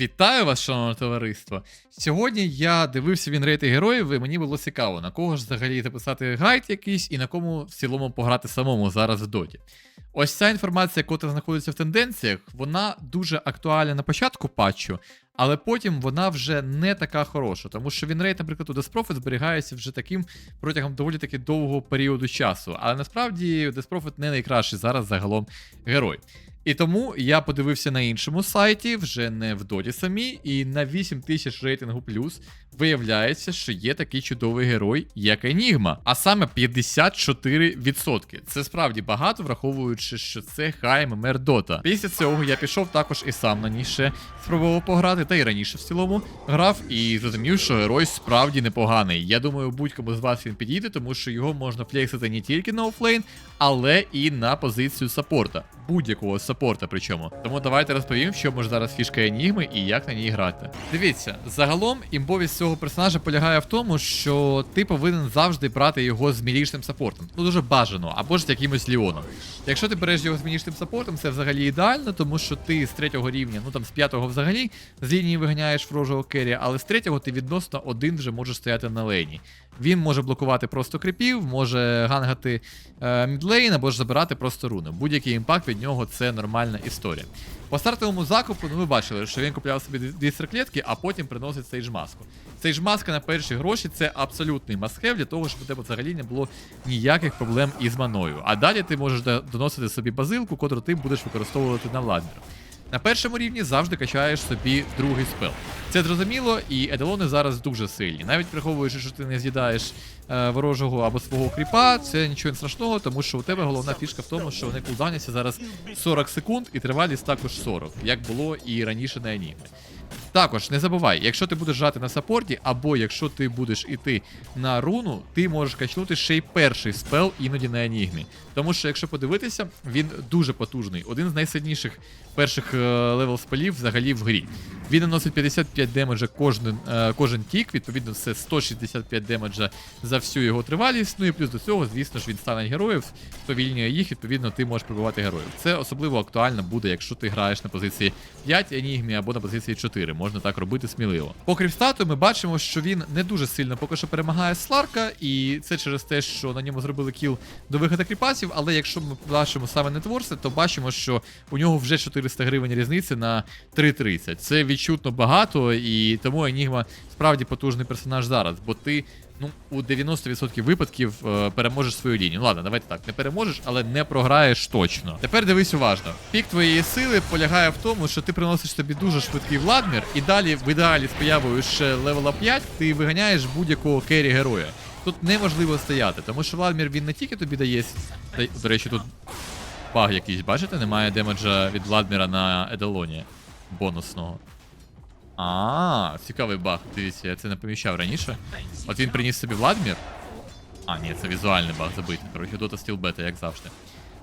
Вітаю вас, шановне товариство. Сьогодні я дивився вінрейти героїв, і мені було цікаво, на кого ж взагалі записати гайд якийсь і на кому в цілому пограти самому зараз в доті. Ось ця інформація, яка знаходиться в тенденціях, вона дуже актуальна на початку патчу, але потім вона вже не така хороша, тому що вінрейт, наприклад, у Деспрофит зберігається вже таким протягом доволі таки довгого періоду часу. Але насправді Деспрофит не найкращий зараз загалом герой. І тому я подивився на іншому сайті, вже не в доті самі, і на 8000 рейтингу плюс виявляється, що є такий чудовий герой, як Енігма, а саме 54%. Це справді багато, враховуючи, що це хай ММР Дота. Після цього я пішов також і сам на ній ще спробував пограти, та й раніше в цілому грав, і зрозумів, що герой справді непоганий. Я думаю, будь-кому з вас він підійде, тому що його можна флексити не тільки на офлейн, але і на позицію саппорта. Будь-якого саппорта причому. Тому давайте розповім, що може зараз фішка Енігми і як на ній грати. Дивіться, загалом імбовість цього персонажа полягає в тому, що ти повинен завжди брати його з мілічним саппортом. Ну дуже бажано, або ж з якимось Ліоном. Якщо ти береш його з мілічним саппортом, це взагалі ідеально, тому що ти з третього рівня, ну там з п'ятого взагалі, з лінії виганяєш ворожого керрі, але з третього ти відносно один вже можеш стояти на лейні. Він може блокувати просто крипів, може гангати е, мідлейн або ж забирати просто руни. Будь-який імпакт від нього це нормальна історія. По стартовому закупу, ну ви бачили, що він купляв собі дві серклетки, а потім приносить сейдж маску. Сейдж маска на перші гроші це абсолютний масхев для того, щоб у тебе взагалі не було ніяких проблем із маною. А далі ти можеш доносити собі базилку, котру ти будеш використовувати на Владмір. На першому рівні завжди качаєш собі другий спел. Це зрозуміло, і еделони зараз дуже сильні. Навіть приховуючи, що ти не з'їдаєш е, ворожого або свого кріпа, це нічого не страшного, тому що у тебе головна фішка в тому, що вони кулдауняться зараз 40 секунд і тривалість також 40, як було і раніше на Енігмі. Також не забувай, якщо ти будеш жати на саппорті, або якщо ти будеш іти на руну, ти можеш качнути ще й перший спел іноді на Енігмі. Тому що, якщо подивитися, він дуже потужний. Один з найсильніших перших е, левел спелів взагалі в грі. Він наносить 55 демеджа кожен, е, кожен тік, відповідно, це 165 демеджа за всю його тривалість. Ну і плюс до цього, звісно ж, він стане героїв, сповільнює їх, відповідно, ти можеш прибувати героїв. Це особливо актуально буде, якщо ти граєш на позиції 5 Енігмі або на позиції 4. Можна так робити сміливо. По кріпстату ми бачимо, що він не дуже сильно поки що перемагає Сларка, і це через те, що на ньому зробили кіл до виходу кріпасів. Але якщо ми бачимо саме нетворси, то бачимо, що у нього вже 400 гривень різниці на 3.30. Це відчутно багато, і тому Енігма справді потужний персонаж зараз, бо ти. Ну, у 90% випадків е, переможеш свою лінію. Ну ладно, давайте так, не переможеш, але не програєш точно. Тепер дивись уважно. Пік твоєї сили полягає в тому, що ти приносиш собі дуже швидкий владмір, і далі, в ідеалі, з появою ще левела 5, ти виганяєш будь-якого керрі героя. Тут неможливо стояти, тому що Владмір він не тільки тобі дає. До речі, тут баг якийсь, бачите, немає демеджа від Владміра на Еделоні бонусного. А, цікавий баг. Дивіться, я це не поміщав раніше. От він приніс собі Владмір. А, ні, це візуальний баг забитий. Коротше, Dota Steel Beta, як завжди.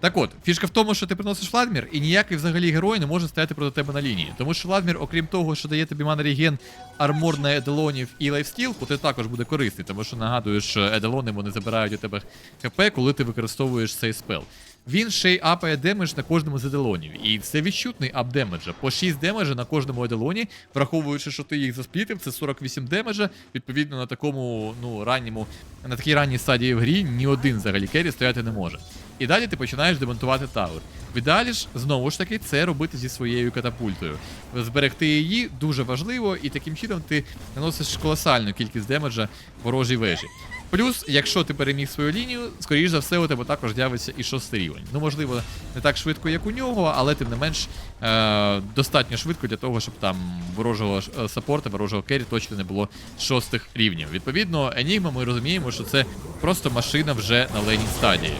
Так от, фішка в тому, що ти приносиш Владмір, і ніякий взагалі герой не може стояти проти тебе на лінії. Тому що Владмір, окрім того, що дає тобі мана реген, армор на еделонів і лайфстіл, ти також буде корисний, тому що нагадуєш, що еделони вони забирають у тебе хп, коли ти використовуєш цей спел. Він ще й апає демедж на кожному з еделонів. І це відчутний ап демеджа. По 6 демеджа на кожному еделоні, враховуючи, що ти їх засплітив, це 48 демеджа. Відповідно, на такому, ну, ранньому, на такій ранній стадії в грі ні один взагалі керрі стояти не може. І далі ти починаєш демонтувати тавер. В ідеалі ж, знову ж таки, це робити зі своєю катапультою. Зберегти її дуже важливо, і таким чином ти наносиш колосальну кількість демеджа ворожій вежі. Плюс, якщо ти переміг свою лінію, скоріш за все, у тебе також з'явиться і шостий рівень. Ну, можливо, не так швидко, як у нього, але тим не менш е- достатньо швидко для того, щоб там ворожого е, саппорта, ворожого керрі точно не було шостих рівнів. Відповідно, Енігма ми розуміємо, що це просто машина вже на лейній стадії.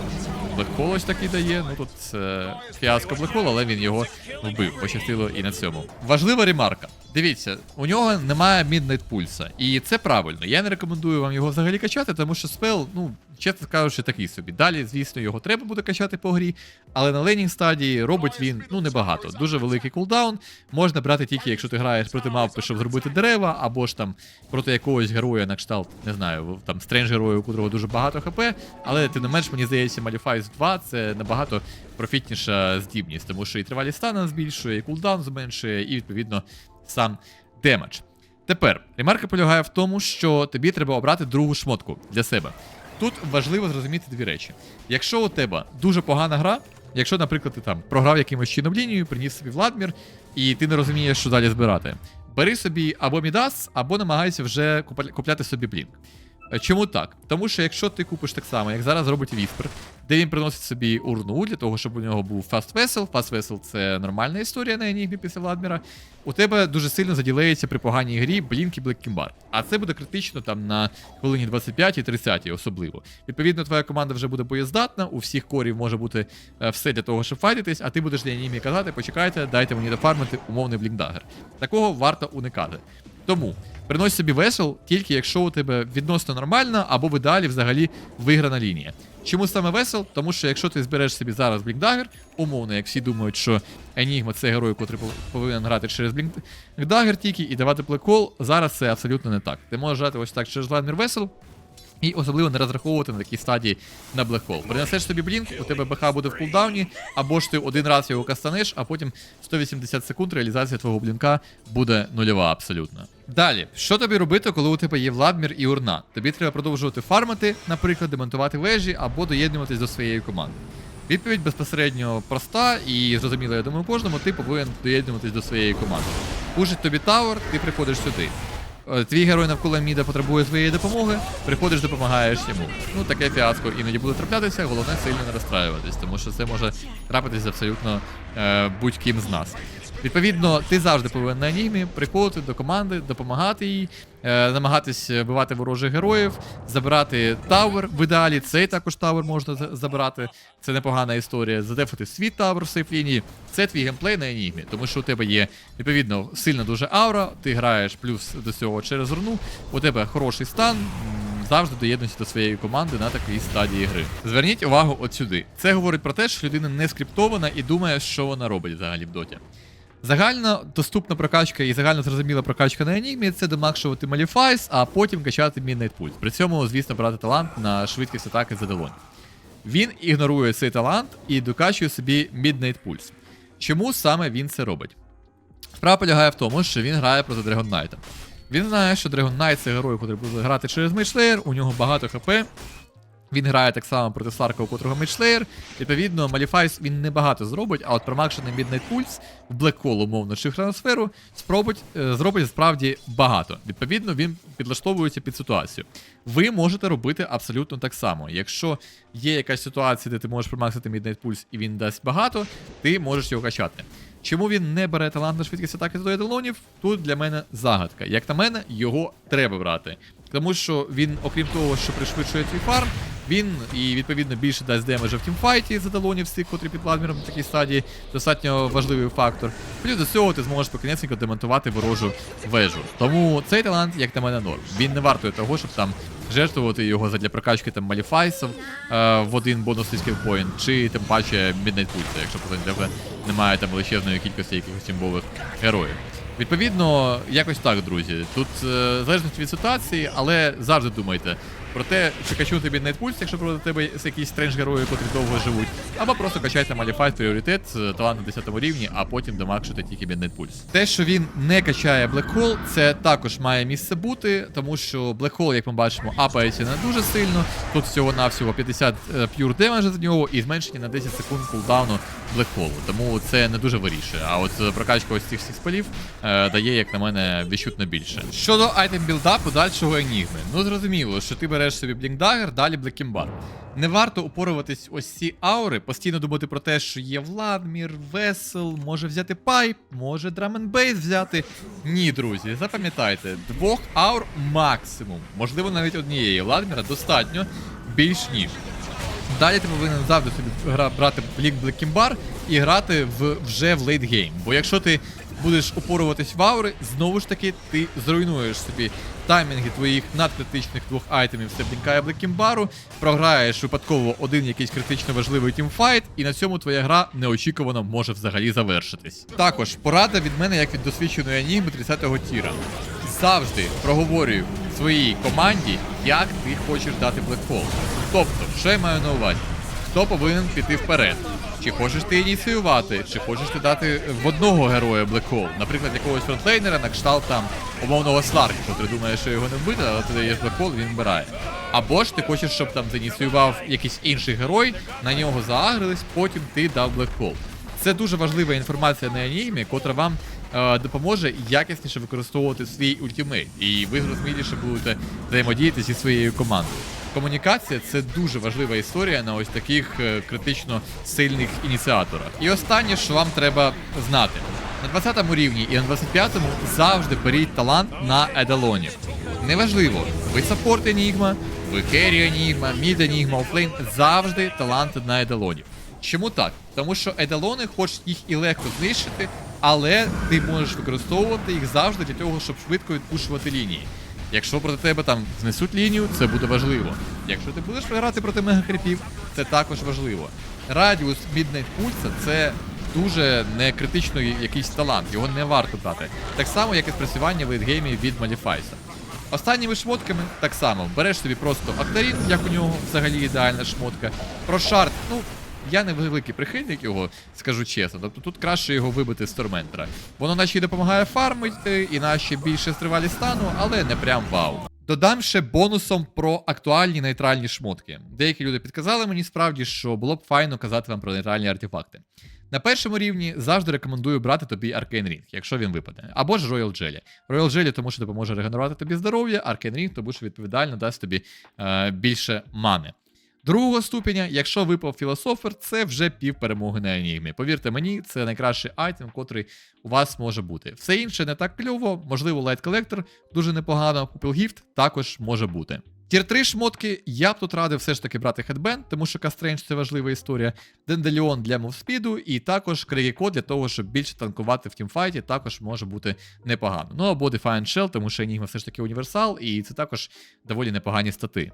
Блекхол ось такий дає. Ну тут е, фіаско Блекхол, але він його вбив. Пощастило і на цьому. Важлива ремарка. Дивіться, у нього немає Midnight пульса. І це правильно. Я не рекомендую вам його взагалі качати, тому що спел, ну, чесно кажучи, такий собі. Далі, звісно, його треба буде качати по грі, але на лейнінг стадії робить він ну небагато. Дуже великий кулдаун. Можна брати тільки, якщо ти граєш проти мавпи, щоб зробити дерева, або ж там проти якогось героя на кшталт, не знаю, там стрендж герою, у котрого дуже багато хп, але тим не менш, мені здається, Malifies 2 це набагато профітніша здібність, тому що і тривалість стана збільшує, і кулдаун зменшує, і відповідно сам демедж. Тепер ремарка полягає в тому, що тобі треба обрати другу шмотку для себе. Тут важливо зрозуміти дві речі. Якщо у тебе дуже погана гра, якщо, наприклад, ти там програв якимось чином лінію, приніс собі Владмір, і ти не розумієш, що далі збирати, бери собі або Мідас, або намагайся вже купля- купляти собі Блінк. Е, Чому так? Тому що якщо ти купиш так само, як зараз робить Віспер, де він приносить собі урну для того, щоб у нього був Fast Vessel. Fast Vessel це нормальна історія на Енігмі після Владміра. У тебе дуже сильно заділеється при поганій грі Блінк і Блеккімбар. А це буде критично там на хвилині 25 і 30 особливо. Відповідно, твоя команда вже буде боєздатна, у всіх корів може бути е, все для того, щоб файтитись, а ти будеш для Енігмі казати, почекайте, дайте мені дофармити умовний блінкдагер. Такого варто уникати. Тому принось собі весел, тільки якщо у тебе відносно нормальна, або в ідеалі взагалі виграна лінія. Чому саме весел? Тому що якщо ти збереш собі зараз Блінкдагер, умовно, як всі думають, що Енігма це герой, котрий повинен грати через Блінкдагер тільки і давати плекол, зараз це абсолютно не так. Ти можеш грати ось так через Владмір Весел, і особливо не розраховувати на такій стадії на блекхол. Принесеш собі блінк, у тебе БХ буде в кулдауні, або ж ти один раз його кастанеш, а потім 180 секунд реалізація твого блінка буде нульова абсолютно. Далі, що тобі робити, коли у тебе є Владмір і Урна? Тобі треба продовжувати фармити, наприклад, демонтувати вежі або доєднуватись до своєї команди. Відповідь безпосередньо проста і зрозуміла, я думаю, кожному ти повинен доєднуватись до своєї команди. Пушить тобі тавер, ти приходиш сюди. Е, Твій герой навколо міда потребує своєї допомоги, приходиш, допомагаєш йому. Ну таке фіаско іноді буде траплятися, головне сильно не розстраюватись, тому що це може трапитись абсолютно е, будь-ким з нас. Відповідно, ти завжди повинен на анімі приходити до команди, допомагати їй, е, намагатись вбивати ворожих героїв, забирати тавер в ідеалі. Цей також тавер можна за- забирати. Це непогана історія. Задефати свій тавер в сейф-лінії. Це твій геймплей на енігмі, тому що у тебе є відповідно сильна дуже аура, ти граєш плюс до цього через руну, у тебе хороший стан. Завжди доєднуйся до своєї команди на такій стадії гри. Зверніть увагу от сюди. Це говорить про те, що людина не скриптована і думає, що вона робить взагалі в доті. Загально доступна прокачка і загально зрозуміла прокачка на Енігмі це демакшувати Маліфайс, а потім качати Midnight Pulse. При цьому, звісно, брати талант на швидкість атаки за долонь. Він ігнорує цей талант і докачує собі Midnight Pulse. Чому саме він це робить? Справа полягає в тому, що він грає проти Dragon Knight. Він знає, що Dragon Knight це герой, який буде грати через Мейшлеєр, у нього багато хп. Він грає так само проти Сарка, у котрого Мейчлеєр. Відповідно, Маліфайс він небагато зробить, а от промакшений Midnight Pulse в Hole, умовно, чи в хроносферу спробить, е, зробить справді багато. Відповідно, він підлаштовується під ситуацію. Ви можете робити абсолютно так само. Якщо є якась ситуація, де ти можеш промаксити Midnight Pulse і він дасть багато, ти можеш його качати. Чому він не бере талант на швидкість атаки до еталонів? Тут для мене загадка. Як на мене, його треба брати. Тому що він, окрім того, що пришвидшує твій фарм, він і відповідно більше дасть демеджа в тімфайті з еталонів всіх, котрі під Владміром на такій стадії, достатньо важливий фактор. Плюс до цього ти зможеш покінецько демонтувати ворожу вежу. Тому цей талант, як на мене, норм. Він не вартує того, щоб там жертвувати його задля прокачки там маліфайсів е, в один бонусний скілпоінт, чи тим паче Midnight Pulse, якщо проти тебе немає там величезної кількості якихось імбових героїв. Відповідно, якось так, друзі. Тут е, залежить від ситуації, але завжди думайте про те, чи качу тобі Nightpulse, якщо проти тебе якісь стрендж герої, котрі довго живуть, або просто качайте Маліфайт пріоритет, е, талант на 10 рівні, а потім домакшити тільки Pulse. Те, що він не качає Black Hole, це також має місце бути, тому що Black Hole, як ми бачимо, апається не дуже сильно. Тут всього-навсього 50 е, п'юр демеджа з нього і зменшення на 10 секунд кулдауну Black Hole. Тому це не дуже вирішує. А от е, прокачка ось цих всіх спалів е, дає, як на мене, відчутно більше. Щодо айтем білда подальшого енігми. Ну зрозуміло, що ти береш собі Блінкдагер, далі Блекімбар. Не варто упоруватись ось ці аури, постійно думати про те, що є Владмір, Весел, може взяти пайп, може драменбейс взяти. Ні, друзі, запам'ятайте, двох аур максимум, можливо, навіть однієї Владміра достатньо більш ніж. Далі ти повинен завжди собі брати Блік Блекімбар і грати в, вже в лейтгейм. Бо якщо ти будеш упоруватись в аури, знову ж таки ти зруйнуєш собі таймінги твоїх надкритичних двох айтемів це Блінка і Блекімбару, програєш випадково один якийсь критично важливий тімфайт, і на цьому твоя гра неочікувано може взагалі завершитись. Також порада від мене, як від досвідченої анігми 30-го тіра. Завжди проговорюю своїй команді, як ти хочеш дати блекхол. Тобто, що я маю на увазі? Хто повинен піти вперед? Чи хочеш ти ініціювати, чи хочеш ти дати в одного героя Black Hole, наприклад, якогось фронтлейнера на кшталт там умовного Сларка, що ти думаєш, що його не вбити, але ти даєш Black Hole, він вмирає. Або ж ти хочеш, щоб там зініціював якийсь інший герой, на нього заагрились, потім ти дав Black Hole. Це дуже важлива інформація на анімі, котра вам е, допоможе якісніше використовувати свій ультимейт, і ви зрозуміліше будете взаємодіяти зі своєю командою. Комунікація це дуже важлива історія на ось таких е, критично сильних ініціаторах. І останнє, що вам треба знати. На 20 рівні і на 25-му завжди беріть талант на едалоні. Неважливо, ви саппорт Енігма, ви керрі Енігма, мід Енігма, офлейн, завжди таланти на едалоні. Чому так? Тому що едалони, хоч їх і легко знищити, але ти можеш використовувати їх завжди для того, щоб швидко відпушувати лінії. Якщо проти тебе там знесуть лінію, це буде важливо. Якщо ти будеш грати проти мегакріпів, це також важливо. Радіус Midnight Pulse це дуже не критично якийсь талант, його не варто брати. Так само, як і спрацювання в лейтгеймі від Маліфайса. Останніми шмотками так само береш собі просто Актарін, як у нього взагалі ідеальна шмотка. Про шарт, ну. Я не великий прихильник його, скажу чесно. Тобто тут краще його вибити з торментера. Воно наче й допомагає фармити, і наче більше стривалі стану, але не прям вау. Додам ще бонусом про актуальні нейтральні шмотки. Деякі люди підказали мені справді, що було б файно казати вам про нейтральні артефакти. На першому рівні завжди рекомендую брати тобі Arcane Ring, якщо він випаде. Або ж Royal Jelly. Royal Jelly, тому що допоможе регенерувати тобі здоров'я, Arcane Ring, тому що відповідально дасть тобі е, більше мани. Другого ступеня, якщо випав філософер, це вже пів перемоги на енігмі. Повірте мені, це найкращий айтем, котрий у вас може бути. Все інше не так кльово, можливо, Light Collector дуже непогано, Пупілгіфт також може бути. Тір 3 шмотки я б тут радив все ж таки брати Headband, тому що Кастрендж це важлива історія. Денделіон для мовспіду, і також Крейко для того, щоб більше танкувати в тімфайті, також може бути непогано. Ну або Defiant Shell, тому що Enigma все ж таки універсал, і це також доволі непогані стати.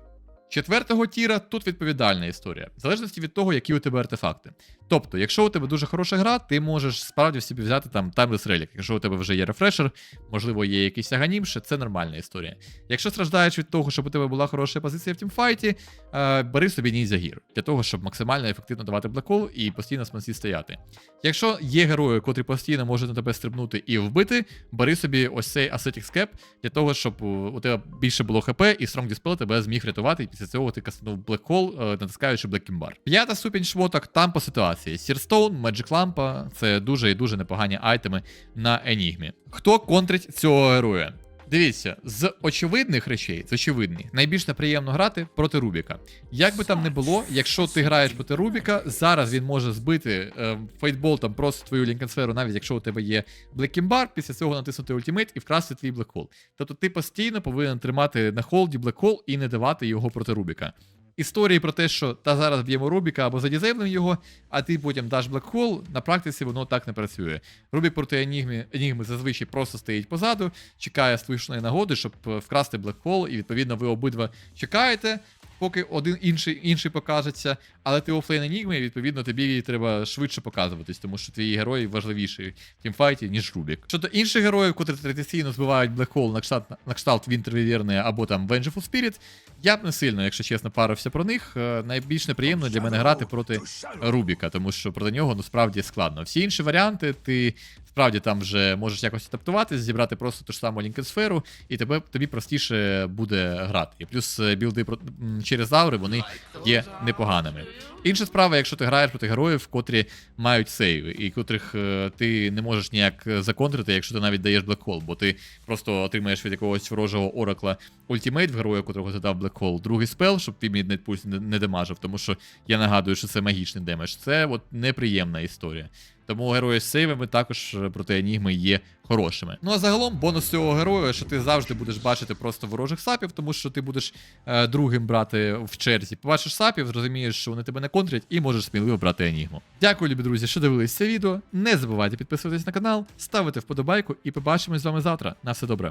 Четвертого тіра тут відповідальна історія, в залежності від того, які у тебе артефакти. Тобто, якщо у тебе дуже хороша гра, ти можеш справді собі взяти там таймлес релік. Якщо у тебе вже є рефрешер, можливо, є якийсь аганімше, це нормальна історія. Якщо страждаєш від того, щоб у тебе була хороша позиція в тімфайті, е, бери собі Ніндзя Гір, для того, щоб максимально ефективно давати блекол і постійно смонсі стояти. Якщо є герої, котрі постійно можуть на тебе стрибнути і вбити, бери собі ось цей Ascetics Cap, для того, щоб у тебе більше було ХП і Strong Dispel тебе зміг рятувати, і після цього ти кастанув Hole, е, натискаючи Kimbar. П'ята ступінь шмоток там по ситуації. Сірстоун, Magic Lamp це дуже і дуже непогані айтеми на Енігмі. Хто контрить цього героя? Дивіться, з очевидних речей, з очевидних, найбільш неприємно грати проти Рубіка. Як би там не було, якщо ти граєш проти Рубіка, зараз він може збити е, фейтболтом просто твою лінкенсферу, навіть якщо у тебе є Блекімбар, після цього натиснути ультимейт і вкрасти твій блекхол. Тобто ти постійно повинен тримати на холді блекхол і не давати його проти Рубіка. Історії про те, що та зараз б'ємо Рубіка або задізейблим його, а ти потім даш блекхол, на практиці воно так не працює. Рубік проти Енігми, Енігми зазвичай просто стоїть позаду, чекає слушної нагоди, щоб вкрасти блекхол, і відповідно ви обидва чекаєте, поки один інший інший покажеться. Але ти офлейн Енігми, відповідно тобі треба швидше показуватись, тому що твій герой важливіший в тімфайті, ніж Рубік. Щодо інших героїв, котрі традиційно збивають блекхол на кшталт, на кшталт Wyvern або там Vengeful Spirit, я б не сильно, якщо чесно, парився про них. Е, Найбільш неприємно для мене грати проти Рубіка, тому що проти нього ну складно. Всі інші варіанти, ти справді там вже можеш якось адаптуватись, зібрати просто ту ж саму лінкенсферу, і тебе тобі простіше буде грати. І плюс е, білди через аури вони є непоганими. Інша справа, якщо ти граєш проти героїв, котрі мають сейви, і котрих е, ти не можеш ніяк законтрити, якщо ти навіть даєш блекхол, бо ти просто отримаєш від якогось ворожого оракла ультимейт в героя, котрого задав блекхол, другий спел, щоб Midnight Pulse не, не демажив, тому що я нагадую, що це магічний демедж. Це от неприємна історія. Тому герої з сейвами також е, проти Енігми є хорошими. Ну а загалом бонус цього героя, що ти завжди будеш бачити просто ворожих сапів, тому що ти будеш е, другим брати в черзі. Побачиш сапів, зрозумієш, що вони тебе не контрять, і можеш сміливо брати Енігму. Дякую, любі друзі, що дивились це відео. Не забувайте підписуватись на канал, ставити вподобайку і побачимось з вами завтра. На все добре.